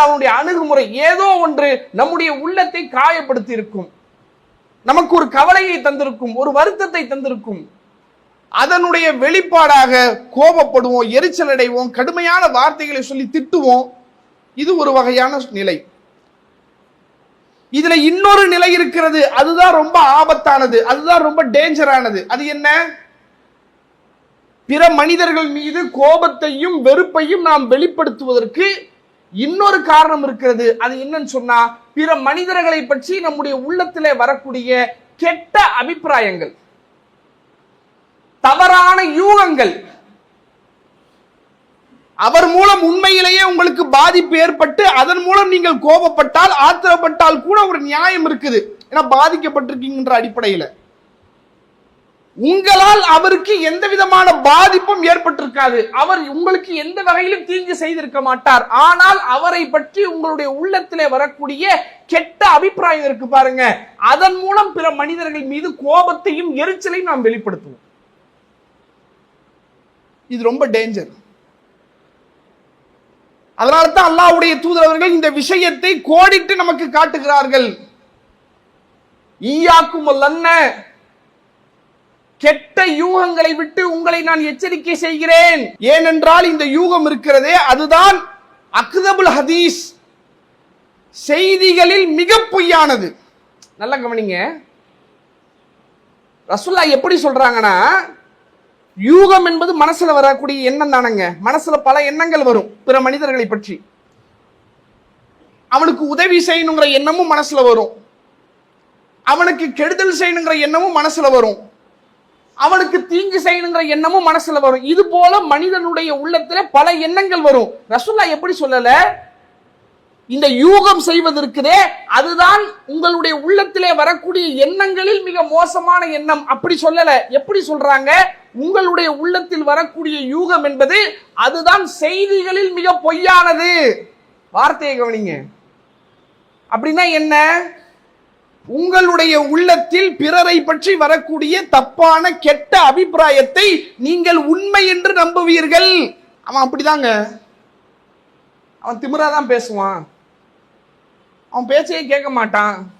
அவனுடைய அணுகுமுறை. ஏதோ ஒன்று நம்முடைய உள்ளத்தை காயப்படுத்தி இருக்கும் நமக்கு ஒரு கவலையை தந்திருக்கும் ஒரு வருத்தத்தை தந்திருக்கும். அதனுடைய வெளிப்பாடாக கோபப்படுவோம் எரிச்சல் அடைவோம் கடுமையான வார்த்தைகளை சொல்லி திட்டுவோம். இது ஒரு வகையான நிலை. இதுல இன்னொரு நிலை இருக்கிறது. அதுதான் ரொம்ப ஆபத்தானது. அதுதான் ரொம்ப டேஞ்சரானது. அது என்ன? பிற மனிதர்கள் மீது கோபத்தையும் வெறுப்பையும் நாம் வெளிப்படுத்துவதற்கு இன்னொரு காரணம் இருக்கிறது. அது என்னன்னு சொன்னா பிற மனிதர்களை பற்றி நம்முடைய உள்ளத்திலே வரக்கூடிய கெட்ட அபிப்பிராயங்கள் தவறான யூகங்கள் அவர் மூலம் உண்மையிலேயே உங்களுக்கு பாதிப்பு ஏற்பட்டு அதன் மூலம் நீங்கள் கோபப்பட்டால் ஆத்திரப்பட்டால் கூட ஒரு நியாயம் இருக்குது. ஏன்னா பாதிக்கப்பட்டிருக்கீங்கன்ற அடிப்படையில். உங்களால் அவருக்கு எந்த விதமான பாதிப்பும் ஏற்பட்டிருக்காது. அவர் உங்களுக்கு எந்த வகையிலும் தீங்கு செய்திருக்க மாட்டார். ஆனால் அவரை பற்றி உங்களுடைய உள்ளத்திலே வரக்கூடிய கெட்ட அபிப்பிராயம் இருக்கு பாருங்க. அதன் மூலம் பிற மனிதர்கள் மீது கோபத்தையும் எரிச்சலையும் நாம் வெளிப்படுத்துவோம். இது ரொம்ப டேஞ்சர் அதனால தான் அல்லாவுடைய தூதரவர்கள் இந்த விஷயத்தை கோடிட்டு நமக்கு காட்டுகிறார்கள். ஈயாக்கும் அல்லன்ன கெட்ட யூகங்களை விட்டு உங்களை நான் எச்சரிக்கை செய்கிறேன். ஏனென்றால் இந்த யூகம் இருக்கிறதே அதுதான் அக்தபுல் ஹதீஸ் செய்திகளில் மிக பொய்யானது. நல்லா கவனிங்க. ரசுல்லா எப்படி சொல்றாங்கன்னா யூகம் என்பது மனசுல வரக்கூடிய எண்ணம் தானங்க. மனசுல பல எண்ணங்கள் வரும் பிற மனிதர்களை பற்றி. அவனுக்கு உதவி செய்யணுங்கிற எண்ணமும் மனசுல வரும். அவனுக்கு கெடுதல் செய்யணுங்கிற எண்ணமும் மனசுல வரும். அவனுக்கு தீங்கு செய்யணுங்கிற எண்ணமும் மனசுல வரும். இது போல மனிதனுடைய உள்ளத்துல பல எண்ணங்கள் வரும். ரசுல்லா எப்படி சொல்லல? இந்த யூகம் செய்வதற்குதே அதுதான் உங்களுடைய உள்ளத்திலே வரக்கூடிய எண்ணங்களில் மிக மோசமான எண்ணம். அப்படி சொல்லல. எப்படி சொல்றாங்க? உங்களுடைய உள்ளத்தில் வரக்கூடிய யூகம் என்பது அதுதான் செய்திகளில் மிக பொய்யானது. வார்த்தையை கவனிங்க. அப்படின்னா என்ன? உங்களுடைய உள்ளத்தில் பிறரை பற்றி வரக்கூடிய தப்பான கெட்ட அபிப்பிராயத்தை நீங்கள் உண்மை என்று நம்புவீர்கள். அவன் அப்படிதாங்க. அவன் திமிராதான் பேசுவான். அவன் பேச்சையே கேட்க மாட்டான்.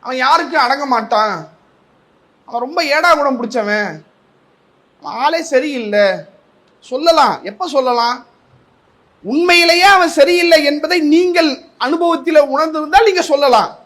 அவன் யாருக்கும் அடங்க மாட்டான். அவன் ரொம்ப ஏடா குணம் பிடிச்சவன். அவன் ஆளே சரியில்லை. சொல்லலாம். எப்போ சொல்லலாம்? உண்மையிலேயே அவன் சரியில்லை என்பதை நீங்கள் அனுபவத்தில் உணர்ந்திருந்தால் நீங்கள் சொல்லலாம்.